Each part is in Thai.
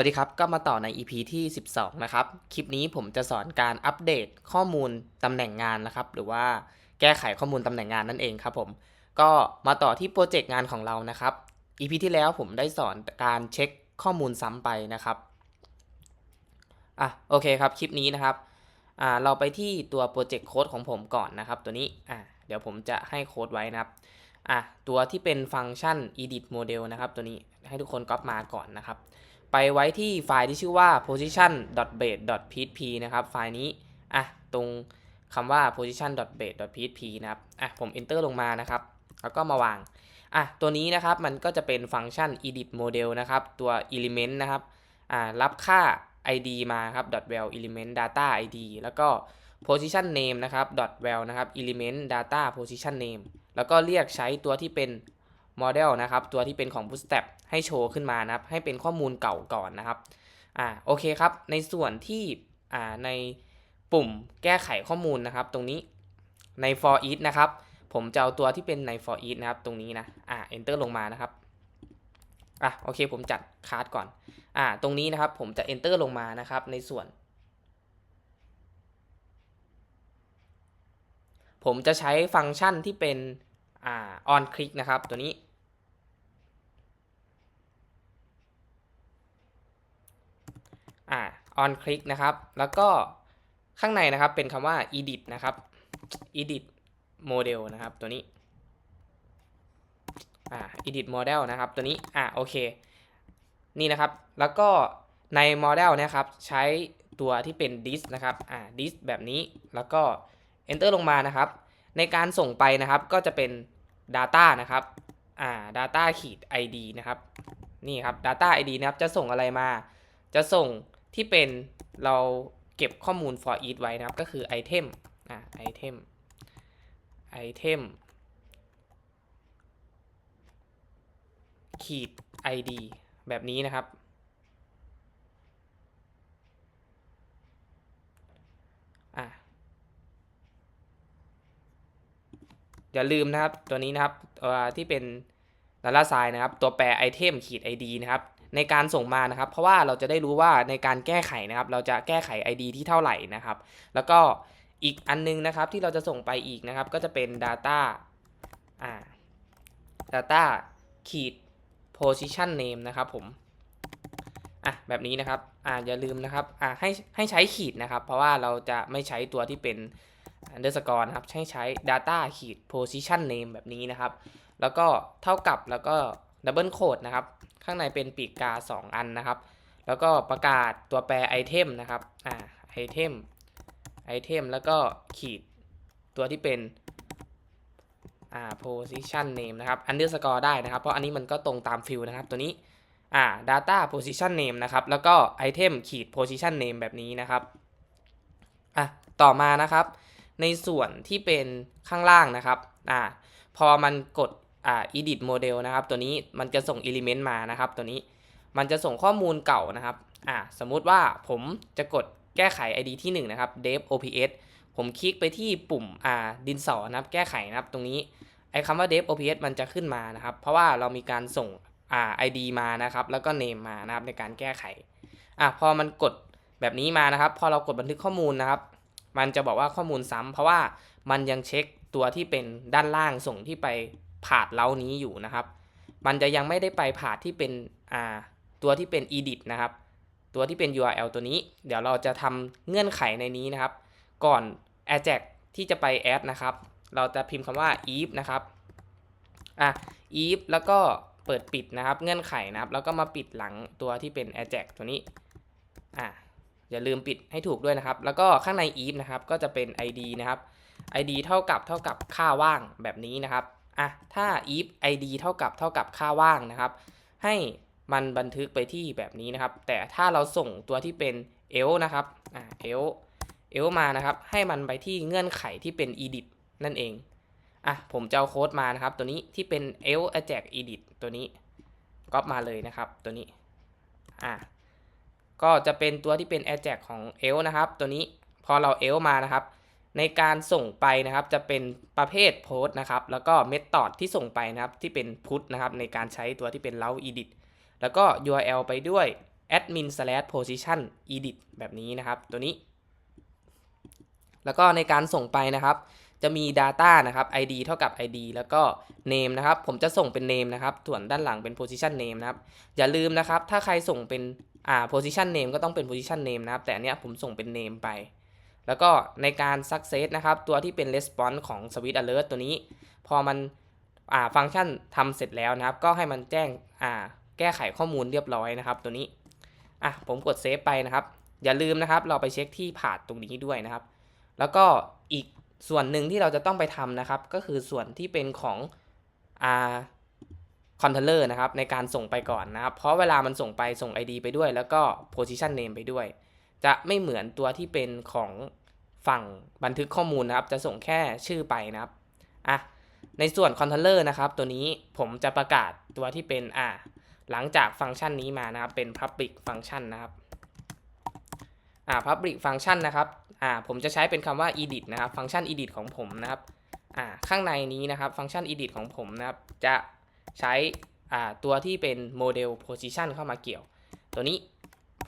สวัสดีครับ ก็มาต่อใน EP ที่ 12 นะครับ คลิปนี้ผมจะสอนการอัปเดตข้อมูลตำแหน่งงานนะครับ หรือว่าแก้ไขข้อมูลตำแหน่งงานนั่นเองครับผม ก็มาต่อที่โปรเจกต์งานของเรานะครับ EP ที่แล้วผมได้สอนการเช็คข้อมูลซ้ำไปนะครับ อะโอเคครับ คลิปนี้นะครับ อ่าเราไปที่ตัวโปรเจกต์โค้ดของผมก่อนนะครับ ตัวนี้ อะเดี๋ยวผมจะให้โค้ดไว้นะครับ อะตัวที่เป็นฟังก์ชัน edit model นะครับ ตัวนี้ให้ทุกคนก๊อปมาก่อนนะครับ ไปไว้ที่ไฟล์ที่ชื่อว่า position.base.php นะครับ ไฟล์นี้ อะ ตรงคำว่า position.base.php นะครับ อะ ผม enter ลงมานะครับ แล้วก็มาวาง อะ ตัวนี้นะครับ มันก็จะเป็นฟังก์ชัน edit model นะครับ ตัว element นะครับ อ่า รับค่า id มาครับ .val element data id แล้วก็ position name นะครับ .val นะครับ element data position name แล้วก็เรียกใช้ตัวที่เป็น model นะครับตัวที่เป็นของ bootstrap ให้โชว์ขึ้นมานะครับ ให้เป็นข้อมูลเก่าก่อนนะครับอ่าโอเคครับ ในส่วนที่อ่าในปุ่มแก้ไขข้อมูลนะครับ ตรงนี้ใน for each นะครับ ผมจะเอาตัวที่เป็นใน for each นะครับ ตรงนี้นะอ่า enter ลงมานะครับอะโอเคผมจัดคาร์ดก่อนอ่าตรงนี้นะครับผมจะ enter ลงมานะครับในส่วน ผมจะใช้ฟังก์ชันที่เป็นอ่า on click นะครับ ตัวนี้ อ่า on click นะครับ แล้วก็ข้างในนะครับเป็นคำว่า edit นะครับ edit model นะครับ ตัวนี้อ่า edit model นะครับ ตัวนี้อ่าโอเค นี่นะครับ แล้วก็ใน model นะครับ ใช้ตัวที่เป็น this นะครับอ่า this แบบนี้ แล้วก็ enter ลงมานะครับ ในการส่งไปนะครับ ก็จะเป็น data นะครับอ่า data ขีด id นะครับ นี่ครับ data id นะครับ จะส่งอะไรมา จะส่ง ที่เป็นเราเก็บข้อมูล for each ไว้นะครับ ก็คือ item อ่า item item ขีด id แบบนี้นะครับอะอย่าลืมนะครับตัวนี้นะครับที่เป็นดาราไซน์นะครับ ตัวแปร item ขีด id นะครับ ในการส่งมานะครับ เพราะว่าเราจะได้รู้ว่าในการแก้ไขนะครับ เราจะแก้ไข id ที่เท่าไหร่นะครับ แล้วก็อีกอันนึงนะครับที่เราจะส่งไปอีกนะครับ ก็จะเป็น data อ่า data ขีด position name นะครับผมอะแบบนี้นะครับอ่าอย่าลืมนะครับอ่าให้ให้ใช้ขีดนะครับ เพราะว่าเราจะไม่ใช้ตัวที่เป็น underscore นะครับให้ใช้ data ขีด position name แบบนี้นะครับ แล้วก็เท่ากับแล้วก็ double quote นะครับ ข้างในเป็นปีกกา 2 อันนะครับ แล้วก็ประกาศตัวแปร item นะครับอ่า item item แล้วก็ขีดตัวที่เป็นอ่า position name นะครับ underscore ได้นะครับ เพราะอันนี้มันก็ตรงตามฟิลนะครับ ตัวนี้อ่า data position name นะครับ แล้วก็ item ขีด position name แบบนี้นะครับอะต่อมานะครับ ในส่วนที่เป็นข้างล่างนะครับอ่าพอมันกด อ่า edit model นะครับ ตัวนี้มันจะส่ง element มานะครับ ตัวนี้มันจะส่งข้อมูลเก่านะครับ อ่า สมมุติว่าผมจะกดแก้ไข id ที่ 1 นะครับ dev ops ผมคลิกไปที่ปุ่ม อ่า ดินสอนะครับ แก้ไขนะครับ ตรงนี้ ไอ้คำว่า dev ops มันจะขึ้นมานะครับ เพราะว่าเรามีการส่ง อ่า id มานะครับ แล้วก็ name มานะครับ ในการแก้ไข อะพอมันกดแบบนี้มานะครับ พอเรากดบันทึกข้อมูลนะครับ มันจะบอกว่าข้อมูลซ้ำเพราะว่ามันยังเช็คตัวที่เป็นด้านล่างส่งที่ไป ผาดเล้านี้อยู่นะครับ มันจะยังไม่ได้ไปผาดที่เป็นอ่าตัวที่เป็น edit นะครับ ตัวที่เป็น URL ตัวนี้ เดี๋ยวเราจะทำเงื่อนไขในนี้นะครับ ก่อน ajax ที่จะไป add นะครับ เราจะพิมพ์คำว่า if นะครับอะ if แล้วก็เปิดปิดนะครับ เงื่อนไขนะครับ แล้วก็มาปิดหลังตัวที่เป็น ajax ตัวนี้อะอย่าลืมปิดให้ถูกด้วยนะครับ แล้วก็ข้างใน if นะครับ ก็จะเป็น id นะครับ id เท่ากับเท่ากับค่าว่างแบบนี้นะครับ อะถ้า if id เท่ากับเท่ากับค่าว่างนะครับ ให้มันบันทึกไปที่แบบนี้นะครับ แต่ถ้าเราส่งตัวที่เป็น else นะครับอ่า else else มานะครับ ให้มันไปที่เงื่อนไขที่เป็น edit นั่นเองอะผมจะเอาโค้ดมานะครับ ตัวนี้ที่เป็น else ajax edit ตัวนี้ก๊อปมาเลยนะครับ ตัวนี้อะก็จะเป็นตัวที่เป็น ajax ของ else นะครับ ตัวนี้พอเรา else มานะครับ ในการส่งไปนะครับจะเป็นประเภท post นะครับ แล้วก็ method ที่ส่งไปนะครับที่เป็น put นะครับในการใช้ตัวที่เป็น route edit แล้วก็ URL ไปด้วย admin slash position edit แบบนี้นะครับ ตัวนี้ แล้วก็ในการส่งไปนะครับ จะมี data นะครับ id เท่ากับ id แล้วก็ name นะครับ ผมจะส่งเป็น name นะครับ ส่วนด้านหลังเป็น position name นะครับ อย่าลืมนะครับ ถ้าใครส่งเป็นอ่า position name ก็ต้องเป็น position name นะครับ แต่อันเนี้ยผมส่งเป็น name ไป แล้วก็ในการ success นะครับ ตัวที่เป็น response ของ switch alert ตัวนี้ พอมันฟังก์ชันทำเสร็จแล้วนะครับ ก็ให้มันแจ้งแก้ไขข้อมูลเรียบร้อยนะครับ ตัวนี้อะผมกดเซฟไปนะครับ อย่าลืมนะครับ เราไปเช็คที่ผ่านตรงนี้ด้วยนะครับ แล้วก็อีกส่วนหนึ่งที่เราจะต้องไปทำนะครับ ก็คือส่วนที่เป็นของอ่าคอนเทนเลอร์นะครับในการส่งไปก่อนนะครับ เพราะเวลามันส่งไปส่ง ID ไปด้วย แล้วก็ position name ไปด้วย จะไม่เหมือนตัวที่เป็นของ ฝั่งบันทึกข้อมูลนะครับ จะส่งแค่ชื่อไปนะครับอะในส่วนคอนเทนเลอร์นะครับตัวนี้ผมจะประกาศตัวที่เป็นอ่าหลังจากฟังก์ชันนี้มานะครับเป็น public function นะครับอ่า public function นะครับอ่าผมจะใช้เป็นคำว่า edit นะครับฟังก์ชัน edit ของผมนะครับอ่าข้างในนี้นะครับฟังก์ชัน edit ของผมนะครับจะใช้อ่าตัวที่เป็น model position เข้ามาเกี่ยว ตัวนี้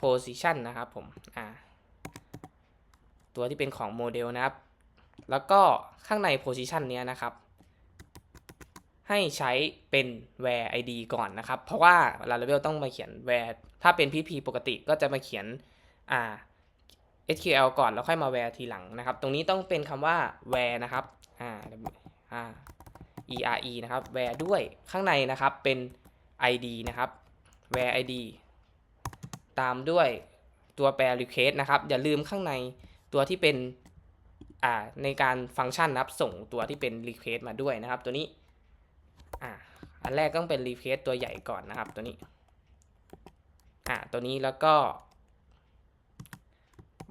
position นะครับผมอ่า ตัวที่เป็นของโมเดลนะครับ แล้วก็ข้างใน position เนี้ยนะครับ ให้ใช้เป็น where id ก่อนนะครับ เพราะว่า Laravel ต้องมาเขียน where ถ้าเป็น pp ปกติก็จะมาเขียนอ่า SQL ก่อนแล้วค่อยมา where ทีหลังนะครับ ตรงนี้ต้องเป็นคำว่า where นะครับอ่าอ่า ere นะครับ where ด้วยข้างในนะครับเป็น id นะครับ where id ตามด้วยตัวแปร request นะครับ อย่าลืมข้างใน ตัวที่เป็นในการฟังก์ชันนะครับส่งตัวที่เป็น request มาด้วยนะครับ ตัวนี้ออันแรกต้องเป็น request ตัวใหญ่ก่อนนะครับ ตัวนี้อ่าตัวนี้แล้วก็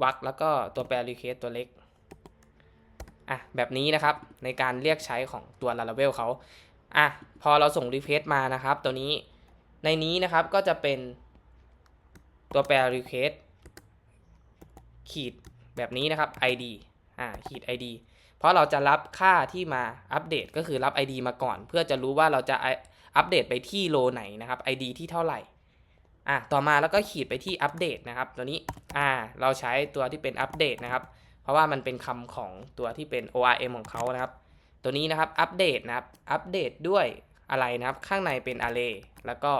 วักแล้วก็ตัวแปร request ตัวเล็กอะแบบนี้นะครับในการเรียกใช้ของตัว Laravel เขาอะพอเราส่ง request มานะครับ ตัวนี้ในนี้นะครับก็จะเป็นตัวแปร request ขีด แบบนี้นะครับ id อ่าขีด id เพราะเราจะรับค่าที่มาอัปเดตก็คือรับ id มาก่อน เพื่อจะรู้ว่าเราจะอัปเดตไปที่โลไหนนะครับ id ที่เท่าไหร่อะต่อมาแล้วก็ขีดไปที่อัปเดตนะครับ ตัวนี้อ่าเราใช้ตัวที่เป็นอัปเดตนะครับ เพราะว่ามันเป็นคำของตัวที่เป็น ORM ของเขานะครับ ตัวนี้นะครับอัปเดตนะครับอัปเดตด้วยอะไรนะครับ ข้างในเป็น array แล้วก็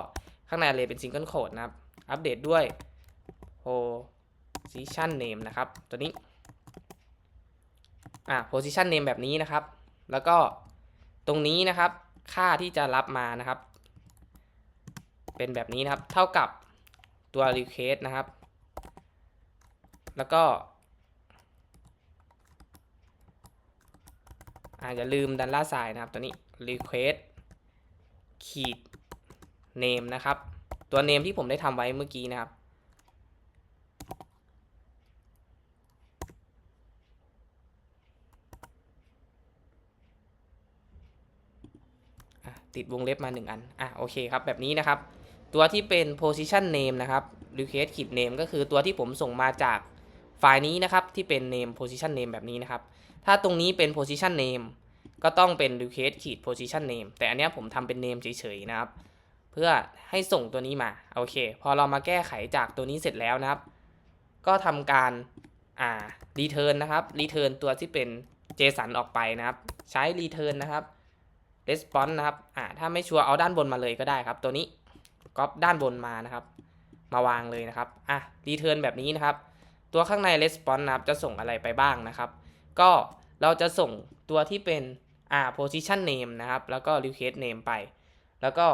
ข้างใน array เป็น single quote นะครับ อัปเดตด้วย position name นะครับ ตัวนี้ อ่า position name แบบนี้นะครับ แล้วก็ตรงนี้นะครับ ค่าที่จะรับมานะครับ เป็นแบบนี้นะครับ เท่ากับตัว request นะครับ แล้วก็อ่าอย่าลืมดันล่าสายนะครับ ตัวนี้ request ขีด name นะครับ ตัว name ที่ผมได้ทำไว้เมื่อกี้นะครับ ติดวงเล็บมา 1 อัน อะโอเคครับ แบบนี้นะครับ ตัวที่เป็น position name นะครับ request ขีด name ก็คือตัวที่ผมส่งมาจากไฟล์นี้นะครับ ที่เป็น name position name แบบนี้นะครับ ถ้าตรงนี้เป็น position name ก็ต้องเป็น request ขีด position name แต่อันนี้ผมทำเป็น name เฉยๆนะครับ เพื่อให้ส่งตัวนี้มา โอเค พอเรามาแก้ไขจากตัวนี้เสร็จแล้วนะครับ ก็ทำการอ่า return นะครับ return ตัวที่เป็น JSON ออกไปนะครับ ใช้ return นะครับ response นะครับ อ่าถ้าไม่ชัวร์เอาด้านบนมาเลยก็ได้ครับ ตัวนี้ก๊อปด้านบนมานะครับ มาวางเลยนะครับ อะ return แบบนี้นะครับ ตัวข้างใน response นะครับ จะส่งอะไรไปบ้างนะครับ ก็เราจะส่งตัวที่เป็นอ่า position name นะครับ แล้วก็ request name ไป แล้วก็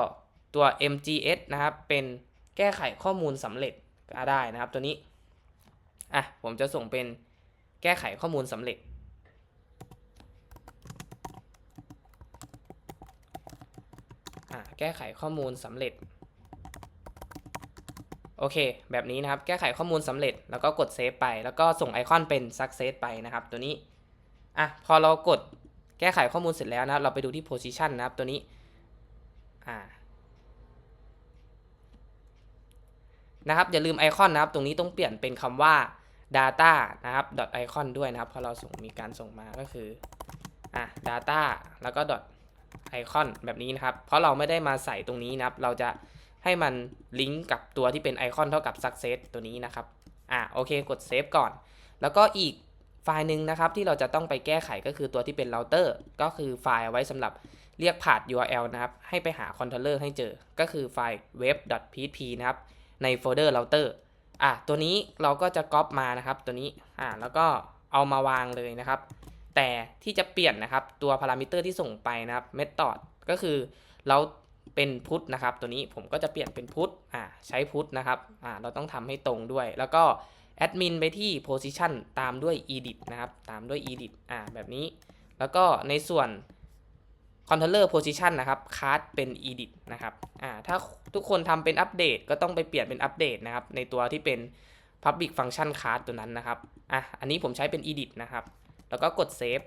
ตัว mgs นะครับ เป็นแก้ไขข้อมูลสำเร็จก็ได้นะครับ ตัวนี้ อะ ผมจะส่งเป็นแก้ไขข้อมูลสำเร็จ อ่า แก้ไขข้อมูลสำเร็จ โอเค แบบนี้นะครับ แก้ไขข้อมูลสำเร็จ แล้วก็กดเซฟไป แล้วก็ส่งไอคอนเป็น success ไปนะครับ ตัวนี้ อะ พอเรากดแก้ไขข้อมูลเสร็จแล้วนะ เราไปดูที่ position นะครับ ตัวนี้ อ่านะครับ อย่าลืมไอคอนนะครับ ตรงนี้ต้องเปลี่ยนเป็นคำว่า data นะครับ dot icon ด้วยนะครับ พอเราส่งมีการส่งมาก็คือ อะ data แล้วก็ ไอคอนแบบนี้นะครับ เพราะเราไม่ได้มาใส่ตรงนี้นะครับ เราจะให้มันลิงก์กับตัวที่เป็นไอคอนเท่ากับ success ตัวนี้นะครับ อะโอเคกดเซฟก่อน แล้วก็อีกไฟล์หนึ่งนะครับที่เราจะต้องไปแก้ไขก็คือตัวที่เป็นเราเตอร์ก็คือไฟล์ไว้สำหรับเรียกผ่าน URL นะครับ ให้ไปหาคอนโทรลเลอร์ให้เจอ ก็คือไฟล์ web.php นะครับ ในโฟลเดอร์เราเตอร์อะตัวนี้เราก็จะก๊อปมานะครับ ตัวนี้ อะแล้วก็เอามาวางเลยนะครับ แต่ที่จะเปลี่ยนนะครับตัวพารามิเตอร์ที่ส่งไปนะครับ method ก็คือเราเป็นพุทนะครับ ตัวนี้ผมก็จะเปลี่ยนเป็นพุทอ่าใช้พุทนะครับอ่าเราต้องทำให้ตรงด้วย แล้วก็แอดมินไปที่ position ตามด้วย edit นะครับ ตามด้วย edit อ่าแบบนี้ แล้วก็ในส่วน controller position นะครับ cast เป็น edit นะครับอ่าถ้าทุกคนทำเป็นอัปเดตก็ต้องไปเปลี่ยนเป็นอัปเดตนะครับ ในตัวที่เป็น public function cast ตัวนั้นนะครับอะอันนี้ผมใช้เป็น edit นะครับ แล้วก็กด save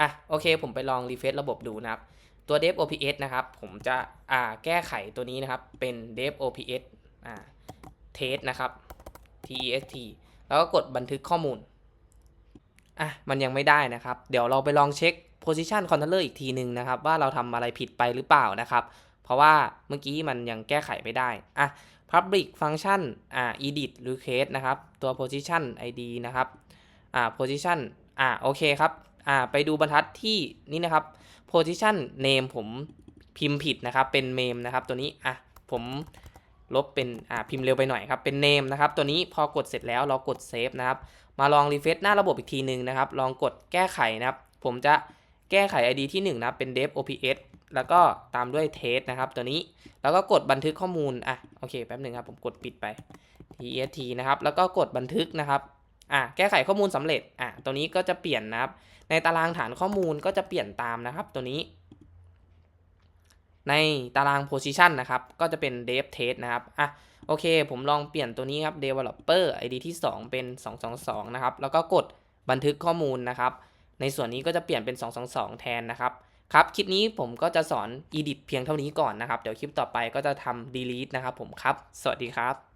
อะโอเค ผมไปลองรีเฟซระบบดูนะครับตัว dev ops นะครับ ผมจะอ่าแก้ไขตัวนี้นะครับ เป็น dev ops อ่า test นะครับ test แล้วก็กดบันทึกข้อมูลอะมันยังไม่ได้นะครับ เดี๋ยวเราไปลองเช็ค position controller อีกทีหนึ่งนะครับ ว่าเราทำอะไรผิดไปหรือเปล่านะครับ เพราะว่าเมื่อกี้มันยังแก้ไขไม่ได้อะ public function อ่า edit request นะครับ ตัว position id นะครับ อ่า position อ่าโอเคครับอ่าไปดูบรรทัดที่นี่นะครับ position name ผมพิมพ์ผิดนะครับ เป็น meme นะครับ ตัวนี้อะผมลบเป็นอ่าพิมพ์เร็วไปหน่อยครับเป็น name นะครับตัวนี้พอกดเสร็จแล้วเรากด save นะครับ มาลอง refresh หน้าระบบอีกทีหนึ่งนะครับ ลองกดแก้ไขนะครับ ผมจะแก้ไข ID ที่ 1 นะเป็น dev ops แล้วก็ตามด้วย test นะครับ ตัวนี้แล้วก็กดบันทึกข้อมูลอะโอเคแป๊บหนึ่งครับผมกดปิดไป test นะครับ แล้วก็กดบันทึกนะครับ อะแก้ไขข้อมูลสำเร็จอะตัวนี้ก็จะเปลี่ยนนะครับ ในตารางฐานข้อมูลก็จะเปลี่ยนตามนะครับ ตัวนี้ ในตาราง position นะครับ ก็จะเป็น dev test นะครับอะโอเค ผมลองเปลี่ยนตัวนี้ครับ developer id ที่ 2 เป็น 222 นะครับ แล้วก็กดบันทึกข้อมูลนะครับ ในส่วนนี้ก็จะเปลี่ยนเป็น 222 แทนนะครับครับ คลิปนี้ผมก็จะสอน edit เพียงเท่านี้ก่อนนะครับ เดี๋ยวคลิปต่อไปก็จะทำ delete นะครับผมครับ สวัสดีครับ